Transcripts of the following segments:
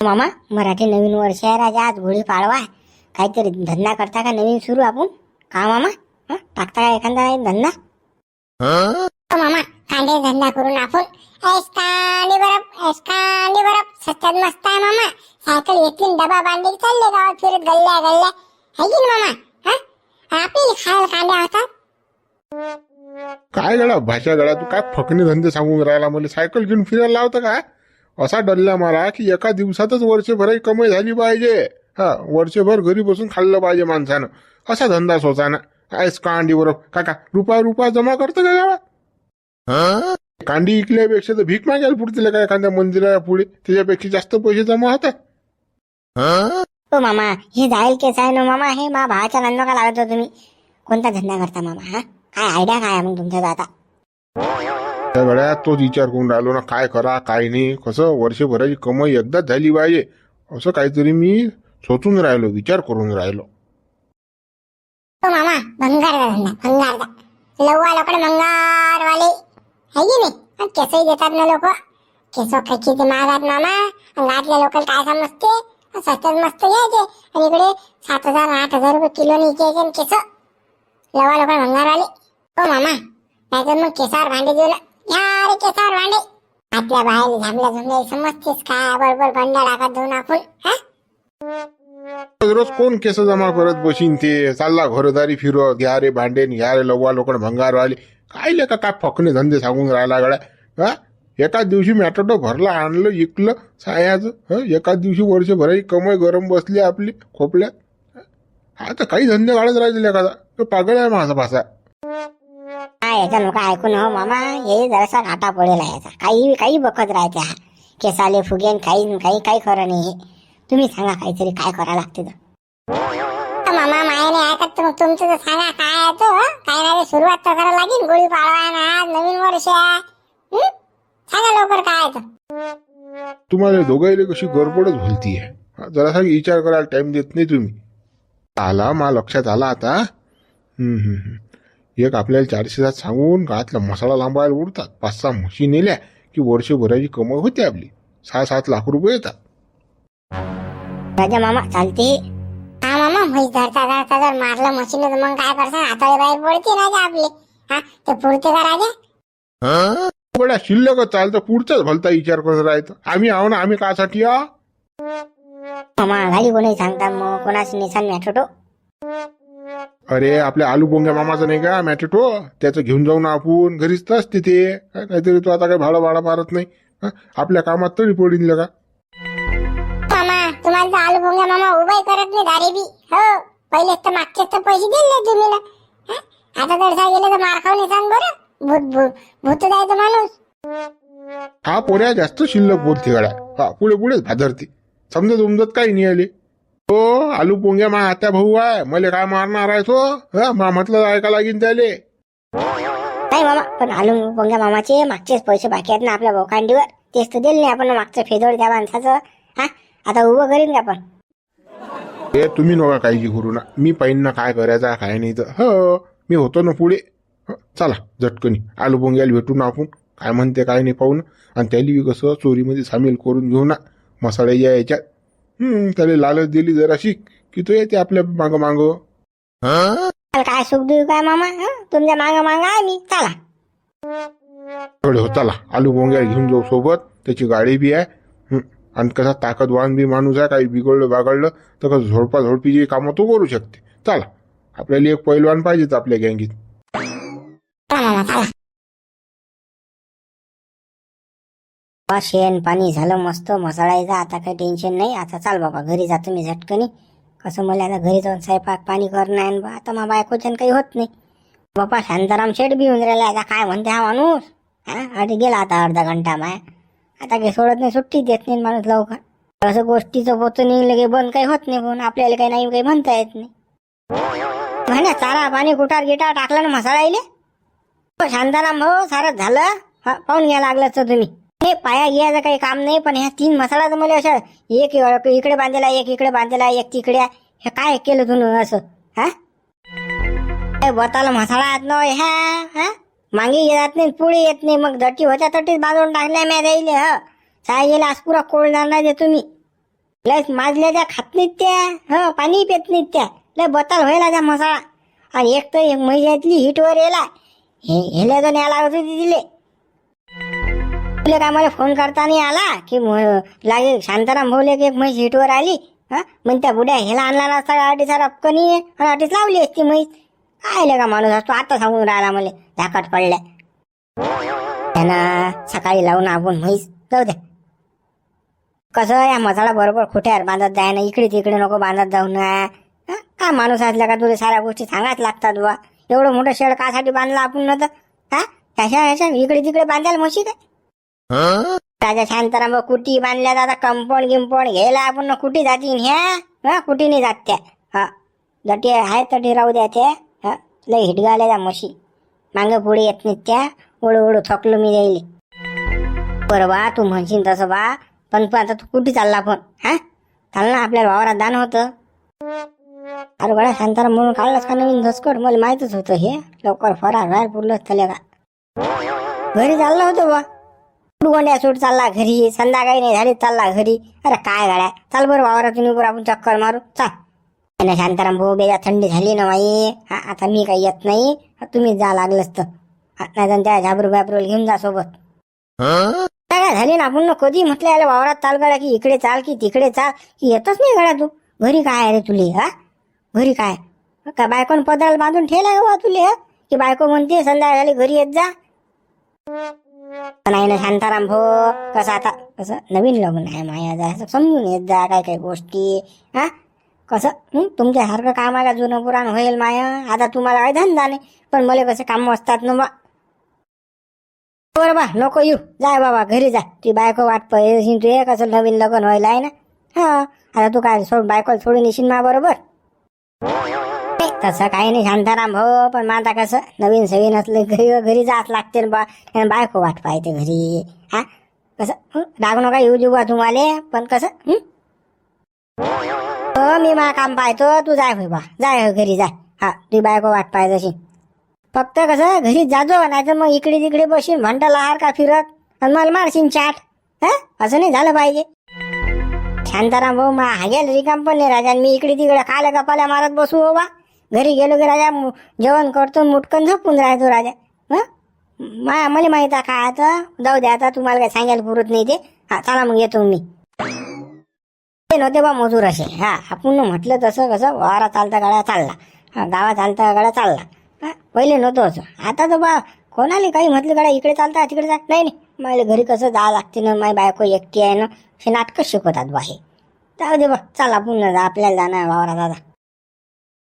मामा मराठी नवीन वर्ष आहे राजा आज गुढी पाडवा आहे. काहीतरी धंदा करता का नवीन सुरू आपण? का मामा? हं? टाकता का एखादा धंदा? हो? मामा कांदे धंदा करून आपण. ऐसकांडी बरफ ऐसकांडी बरफ सत्यात मस्त आहे मामा. सायकल घेतली डबा बांधली की चालले गावात फिरत गल्ल्या गल्ल्या. है की नाही मामा? हा? आपली खायला कांद्या होतात काय गळा भाषा गळा तू काय फकणे धंदे सांगून राहिला मला? सायकल घेऊन फिरायला लावतं काय असा डल्ला मारा की एका दिवसातच वर्षभराची कमाई झाली पाहिजे. हा वर्षभर घरी बसून खाल्लं पाहिजे माणसानं. असा धंदा सोचाना आयस कांडी बरोबर काका रुपया रुपया जमा करतं का गावात? कांडी इकल्यापेक्षा तर भीक मागायला पुढतील काय एखाद्या मंदिराला पुढे? त्याच्यापेक्षा जास्त पैसे जमा होतात. हो मामा. हे जाईल केस आहे ना मामा. हे मा भावाच्या नांदो का लागत तुम्ही? कोणता धंदा करता मामा हा? काय आयडिया काय मग तुमचा आता? त्या गड्यात तोच विचार करून राहिलो ना काय करा काय नाही. कसं वर्षभराची कमाई एकदाच झाली पाहिजे. असं काहीतरी मी सोचून राहिलो विचार करून राहिलो. हो मामा भंगार धंदा भंगारचा लव्वा लोकडे भंगारवाले. है की नाही? आणि केसही देतात ना लोक. केस किती महागात मामा. आणि गावातल्या लोकल काय समजते स्वस्तात मस्त घ्यायचे. आणि इकडे सात हजार आठ हजार रुपये किलो घ्यायचे आणि केस. लव्वा भंगार भंगारवाले. हो मामा नाहीतर मग केसावर भांडे देऊ ना. घ्या रे केसावर भांडे. आपल्या बाहेर झांबल्या झुमल्या समजतेस का? बरोबर भांड्या टाकत धुवून आपण हा? रोज कोण केस जमा करत बसीन ते? चालला घरदारी फिरव घ्या रे भांडेन घ्या रे लव्वा लोकड भंगार वाले. काय लेका काय फकणे धंदे सांगून राहिला गड्या? हा? एकाच दिवशी मॅटोटो भरला आणलं इकलं सायाचं हं? एकाच दिवशी वर्षभराची कमाई गरम बसली आपली खोपल्यात. हा? तर काही धंदे काढत राहिले एखादा तो पागल आहे माझा भाषा याचा नका ऐकून हो मामा हे जरासा घाटा पडेल आहे याचा. काही काही बघत राहते हा. केसाले फुगेन काही काही काही खरं नाही हे. तुम्ही सांगा काहीतरी काय करावं लागते तर. मामा मायाने ऐकत तर मग तुमचं तर सांगा काय आहे तो हं? काय नाही ते सुरुवात तर करावं लागेल पाडवा आहे ना आज नवीन वर्ष आहे. हं? सांगा लवकर काय आहे तो. तुम्हाला दोघांना कशी गडबडच भलती आहे. जरासा विचार करायला टाइम देत नाही तुम्ही. आला मा लक्षात आला आता. हम्म, हम्म, हम्म. एक आपल्याला चारशे सात सांगून गावातला मसाला लांबायला उडतात. पाच सहा म्हशी नेल्या की वर्षभराची कमाई होते आपली. सहा सात लाख रुपये येतात. राजा मामा चालते. हा मामा म्हैस धरता धरता जर मारलं मशीन तर मग काय करता हाताळे बाहेर पडते राजा आपले. हा ते पुरते का राजा? बड्या शिल्लक चालतं पुढचाच भलता विचार करत राहतो आम्ही आहो ना आम्ही कासाठी आ मामा घाली कोणी सांगता? मग कोणाशी निशान मॅटोटो अरे आपल्या आलू बोंग्या मामाचं नाही का मॅटेटो? त्याचं घेऊन जाऊ ना आपण घरीच असते ते काय काहीतरी तो आता काही भाडा भाडा मारत नाही? आपल्या कामात तरी पडीन का? मामा तुम्हाला तर आलू भोंगा मामा उभाही करत नाही दारे बी. हो पहिलेच तर मागचेच तर पैसे दिले तुम्ही ना हं? आता दडसा गेले तर मार खाऊन सांग बरं. भूत भूत भूत जायचं माणूस. हा पोऱ्या जास्त शिल्लक बोलते गाड्या. हा पुढे पुढेच भादरते. समजत उमजत काही नाही आले. हो आलू पोंग्या मा आत्या भाऊ आहे. मला काय मारणार आहे तो? हा मा म्हटलं ऐका लागीन त्याले. नाही मामा पण आलू पोंग्या मामाचे मागचेच पैसे बाकी आहेत ना आपल्या बोकांडीवर? तेच तर दिले नाही आपण मागचं फेदोड त्या माणसाचं. हा आता उभं करीन का आपण? हे तुम्ही नका काळजी करू ना. मी पाहिन ना काय करायचं काय नाही तर. हो मी होतो ना पुढे. हं, चला झटकनी. आलू पोंग्याला भेटू ना आपण. काय म्हणते काय नाही पाहू ना आणि त्याला बी कसं चोरीमध्ये सामील करून घेऊ ना. मसाल्याच्या याच्यात. हम्म त्याला लालच दिली जराशी की तो येते आपल्या माग माग. काय सुख देऊ काय मामा हं? तुमच्या माग माग आहे मी चला. हो चला. आलू पोंग्या घेऊन जाऊ सोबत त्याची गाडी बी आहे. आणि कसा ताकदवान बी माणूस आहे काही बिघडलं बागडलं तर कसं झोडपा झोडपीची कामं तो करू शकते. चला. आपल्याला एक पैलवान पाहिजेत आपल्या गँगीत. चला बा, शेण पाणी झालं मस्त मसाळायचं आता काही टेन्शन नाही. आता चाल बाबा घरी जातो मी झटकनी. कसं मला आता घरी जाऊन स्वयंपाक पाणी करणं आहे बा आता मा बायकोच्यान काही होत नाही. बापा शांताराम शेठ बी होऊन राहिला आता काय म्हणते हा माणूस? हा? अरे गेला आता अर्धा घंटा माय. आता काही सोडत नाही सुट्टी देत नाही माणूस लवकर. असं गोष्टीचं पोचून निघलं काही बंद काही होत नाही पण आपल्याला काही नाही काही म्हणता येत नाही. म्हणे चारा पाणी कुठार गिटार टाकलं ना मसाळायले येईल शांताराम भाऊ सारं झालं. हा, पाहून घ्यायला लागलं तर तुम्ही. हे पाया घ्यायचं काही काम नाही पण ह्या तीन मसाला तर अशा. असं एक इकडे बांधलेला एक इकडे बांधलेला एक तिकडे. हे काय केलं तुम्ही असं? हा? बताला मसाला येत नाही ह्या हा? मागे येत नाही पुढे येत नाही. मग दटी होत्या तटीच बांधून टाकल्या मॅ द्यायले ह? सायला आज पुरा कोळ नाही दे तुम्ही. लय माजल्या त्या खात नाहीत त्या ह? पाणी पेत नाहीत त्या. लय बताल व्हायला त्या मसाळा आणि एक तर एक महिन्यातली हिटवर येला हे हेल्या जाऊन यायला लागत होती तिले. तुला काय मला फोन करता नाही आला की लागे शांताराम भाऊले की एक म्हैस हिटवर आली. हा? मग त्या बुड्या हेला आणला नसता अडीचा रपकनी आणि अटीच लावली असती म्हैस. आयले का माणूस असतो? आता सांगून राहिला मला. झाकट पडल्या. त्यांना सकाळी लावून आपण म्हैस. जाऊ द्या. कसं या मसाला बरोबर खोट्यावर बांधत जाय ना. इकडे तिकडे नको बांधत जाऊ ना. का काय माणूस असला का? तुला साऱ्या गोष्टी सांगायच लागतात बा एवढं मोठं शेड कासाठी बांधलं आपण न तर. हा? ह्याच्या ह्याच्या इकडे तिकडे बांधायला म्हशी काय? राजा शांताराम कुटी बांधल्या जाता कंपाऊंड गिंपाऊंड घ्यायला आपण ना कुटी जातील ह्या हा कुटी नाही जात त्या. हा जटी आहे तटी राहू द्या त्या. हा लय हिटगाल्या त्या म्हशी. मांग पुढे येत नाहीत त्या. ओढू ओढू थकलो मी जाईल. बरं बा तू म्हणशील तसं बा. पण तू आता तू कुठे चालला पण? हा? चाल ना आपल्याला वावरात दान होतं. अरे गड्या शांताराम म्हणून काढलास का नवीन धसकट? मला माहितच होतं हे. लवकर फरार बाहेर पुरलंच त्याला का घरी चाललं होतं बा. गोंड्या सूट चालला घरी? संध्याकाळी नाही झाली चालला घरी. अरे काय गाड्या? चाल बरं वावरातून उभं आपण चक्कर मारू. चाल. शांताराम भाऊ बेजा थंडी झाली ना माई हा आता मी काही येत नाही. तुम्ही जा लागलंच तर. नाही त्या झाबरू बाबरूला घेऊन जा सोबत. काय झाली ना? आपण कधी म्हटलं याला वावरात चाल गाड्या की इकडे चाल की तिकडे चाल? की येतच नाही गाड्या तू? घरी काय आहे रे तुले हा? घरी काय? का बायकोन पदराला बांधून ठेला तुले की बायको म्हणते संध्याकाळी झाली घरी येत जा. नाही ना शांताराम भो. कसं आता कसं नवीन लग्न आहे माया जायचं समजून येत जा काय काय गोष्टी. हा? कसं? तुमच्यासारखं काम आहे का जुनं पुराण होईल माया. आता तुम्हाला काय धंदा नाही. पण मला कसं काम असतात ना बरं बा नको येऊ. जाय बाबा घरी जा. ती बायको वाट पाहिजे तू हे कसं नवीन लग्न व्हायला आहे ना. हा. आता तू काय सोड बायको सोडून येशील मा बरोबर? तसं काही नाही शांताराम भाऊ पण मग कसं नवीन सवीन असलं घरी घरी जात लागते ना बा. बायको वाट पाहिजे घरी. हा? कसं? हं? नका येऊ देऊ बा तुम्हाला पण कसं? हो? मी मला काम पाहतो तू जाय होय बा. जाय होय घरी जाय. हा तुझी बायको वाट पाहिजे अशी फक्त कसं घरी जाजो नाही तर मग इकडे तिकडे बसून म्हणता लहार का फिरत आणि मला मारशीन चाट. हा? असं नाही झालं पाहिजे. शांताराम भाऊ मा हागेल रिकाम पण नाही राजा आणि मी इकडे तिकडे खाल्या गपाल्या मारत बसू हो बा. घरी गेलो की राजा जेवण करतो मुटकन झोपून राहतो राजा. हं? मा मला माहीत आहे काय आता? जाऊ द्या आता तुम्हाला काय सांगायला पुरत नाही ते. हा चला मग येतो मी. ते नव्हते बा मजूर असे. हा आपण म्हटलं तसं कसं वारा चालता गाड्या चालला. हा गावात चालता गाड्या चालला. हा पहिले नव्हतं असं. आता तर बा कोणाला काही म्हटलं गाड्या इकडे चालता तिकडे जा नाही नाही. मला घरी कसं जा लागते ना माझी बायको एकटी आहे ना हे नाटकं शिकवतात बा हे. जाऊ दे बा चला पुन्हा जा आपल्याला जाणार वावरा दादा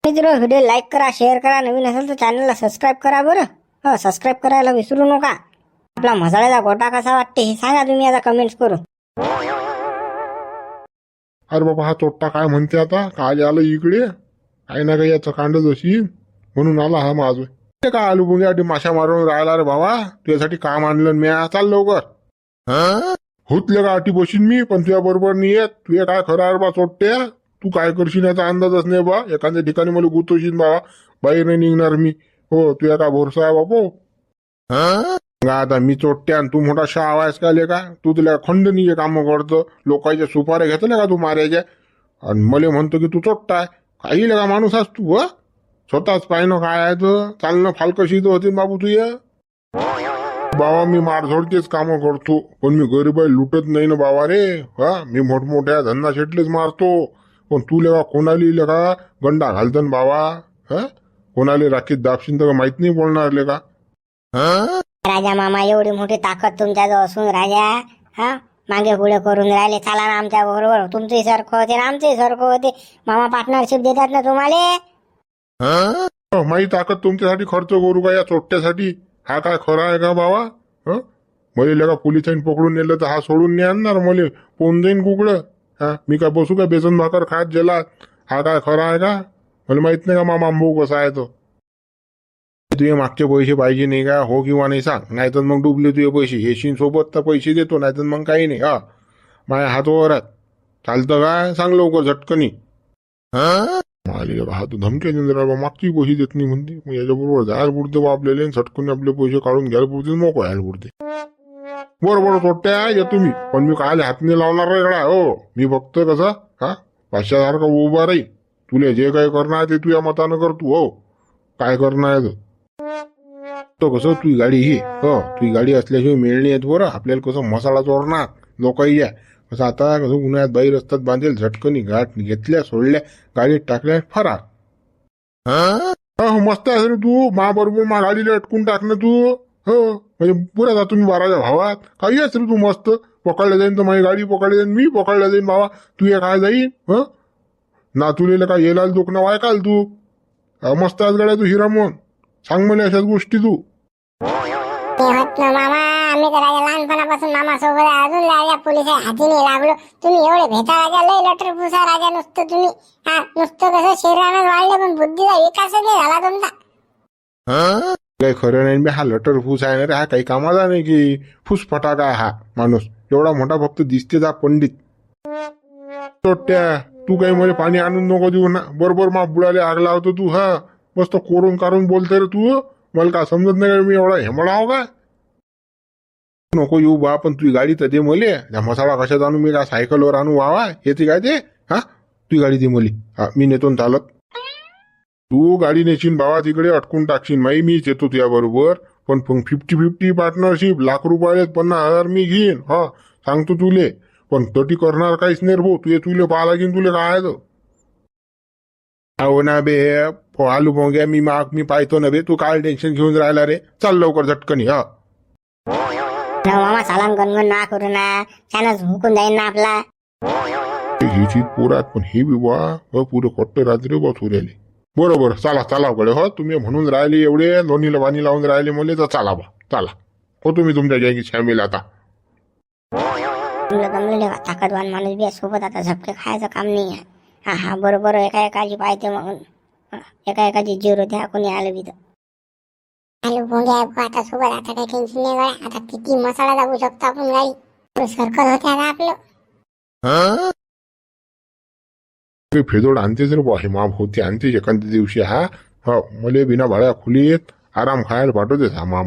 मित्र व्हिडिओ लाईक करा शेअर करा. नवीन असेल तर चॅनलला सबस्क्राईब करा बरं. हो सबस्क्राईब करायला विसरू नका. आपला मसाल्याचा गोटा कसा वाटते हे सांगा तुम्ही आता कमेंट्स करून. अरे बाबा हा चोट्टा काय म्हणते आता? काय आलं इकडे. काही ना काही याचं कांड जशी म्हणून आला हा माझ. ते काय आलू बुंग्यासाठी माशा मारून राहिला रे बाबा? तुझ्यासाठी काम आणलं मी चाल लवकर. हुतले का अटी बशीन मी पण तुझ्या बरोबर नाही येत. तुझ्या काय खरं अरबा बा चोट्ट्या तू काय करशील याचा अंदाजच नाही बा. एखाद्या ठिकाणी मला गुतवशील बाबा बाहेर नाही निघणार मी. हो तुझ्या काय भरोसा आहे बापो. आता मी चोट्ट्या आणि तू मोठा शाह आहेस का का तू तुला खंडनीचे कामं करतो. लोकांच्या सुपाऱ्या घेतल्या का तू मारायच्या आणि मला म्हणतो की तू चोट्टा आहे. काही का माणूस आहेस तू स्वतःच पाहिनं काय आहे तर. चालणं फालकशी तर होती बाबू तुझ्या बाबा मी मारझोडचेच कामं करतो. पण मी गरीब आहे लुटत नाही ना बाबा रे. हा? मी मोठमोठ्या धंदा शेटलेच मारतो. पण तू लेका कोणाली लेका गंडा घालतं ना बाबा हा? कोणाला राखीत दाबशीन तर माहीत नाही बोलणार लेका राजा मामा एवढी मोठी ताकद तुमच्याजवळ असून राजा हा? मागे पुढे करून राहिले. चला ना आमच्या बरोबर. तुमचंही सारखं होते ना आमचंही सारखं होते. मामा पार्टनरशिप देतात ना तुम्हाला? हो, माही ताकद तुमच्यासाठी खर्च करू का या चोट्ट्यासाठी? हा काय खरा आहे का बाबा हं? मला लेका पोलिसांनी पकडून नेलं तर हा सोडून नाही आणणार मले. कोण जाईन कुकडं? हा? मी काय बसू का बेसन भाकर खात जेलात? हा काय खरा आहे का? मला माहीत नाही का मामा आंबो कसा आहे तो. तुझे मागचे पैसे पाहिजे नाही का? हो किंवा नाही सांग. नाहीतर मग डुबले तुझे पैसे. हेशीन सोबत तर पैसे देतो नाहीतर मग काही नाही. हा. माझ्या हातवर चालतं काय सांग लवकर झटकनी माली हा तू धमक्या देऊन मागची पैसे देत नाही म्हणते. मग याच्याबरोबर जायला पुरते बा आपल्याला झटकून आपले पैसे काढून घ्यायला पुरते मोकळ्याला पुरते. बरं बरं सोट्या येतो तुम्ही. पण मी काय हातने लावणार रेगडा हो. मी बघतोय कसं हा? पाचशेसारखं उभा राहील तुला जे काही करणार ते तुझ्या मतानं कर तू हो. काय करणार आहे तो? कसं तुझी गाडी ही हो. तुझी गाडी असल्याशिवाय मिळणी आहेत बरं आपल्याला कसं मसाला चोरणार? लोकही या. कसं आता कसं उन्हाळ्यात बाई रस्त्यात बांधेल झटकनी गाठ घेतल्या सोडल्या गाडीत टाकल्या फरार. हो? मस्त आहे रे तू. माबरोबर मा गाडीला अटकून टाकणं तू. हो. म्हणजे पुरा जा तुम्ही बाराच्या भावात. काही रे तू मस्त पकडल्या जाईन तर माझी गाडी पकडली जाईन मी पकडल्या जाईन बाबा तू ये काय जाईन ह? ना तुलेला काय येला दुखणं वायकाल तू? हा, मस्त आज गाड्या तू हिरामोन सांग मला अशाच गोष्टी तू. ते होत ना मामा आम्ही तर राजा लहानपणापासून मामा सोबत. अजून राजा पोलीस हाती नाही लागलो. तुम्ही एवढे भेटा राजा लय लटर पुसा राजा नुसतं तुम्ही. हा नुसतं कसं शरीरानं वाढले पण बुद्धीचा विकास नाही झाला तुमचा. काही खरं नाही बे हा लटर फूस आहे ना रे हा काही कामाचा नाही की फूस फटाका हा माणूस. एवढा मोठा फक्त दिसते जा पंडित. तोट्या तू काही मला पाणी आणून नको देऊ ना. बरोबर मा बुडाले आग लावतो तू हा. मस्त कोरून कारून बोलते रे तू. मला का समजत नाही मी एवढा हेमळा हो का? नको येऊ बा पण तुझी गाडी तर दे मले. त्या मसाला कशात आणू? मी का सायकलवर आणू? वावा येते काय ते? हा? तुझी गाडी दे मली. हा मी नेतो चालत. तू गाडी नेशील बाबा तिकडे अटकून टाकशील माई मीच येतो तुझ्या बरोबर पण फिफ्टी फिफ्टी पार्टनरशिप लाख रुपयाले पन्नास हजार मी घेईन. हा सांगतो तुले. पण तटी करणार काहीच नाही भाऊ. तुझे तुले पाहा लागेल तुले काय. अहो ना बे आलू पोंग्या मी माग मी पाहतो ना बे. तू काय टेन्शन घेऊन राहिला रे? चाल लवकर झटकनी हा. मामा सालान गणगण ना करू ना. त्यानंच हुकून जाईन ना आपला. ही पोरात पण हे बी बा हो पुरे खोट्ट रात्री बा तुरेले बरोबर चला चला कडे हो तुम्ही म्हणून राहिले एवढे लोणीला पाणी लावून राहिले मुले तर चला बा चला. हो तुम्ही तुमच्या जॅगी शामिल आता. जमलं? ताकदवान माणूस बी आहे सोबत आता झपके खायचं काम नाही आहे. हा हा बरोबर एका एकाची पाहते मग एका एकाची जीव द्या कोणी आलं बी तर. आलू भोंगे आहे भाऊ आता सोबत आता काही टेन्शन नाही गड्या आता किती मसाला दाबू शकतो आपण गाडी. सर्कल होते आता आपलं? ते फेजोड आणतेच रे बा हे मा होते आणतेच एखाद्या दिवशी हा हो मले बिना भाड्या खुलीत आराम खायला पाठवतेच हा मा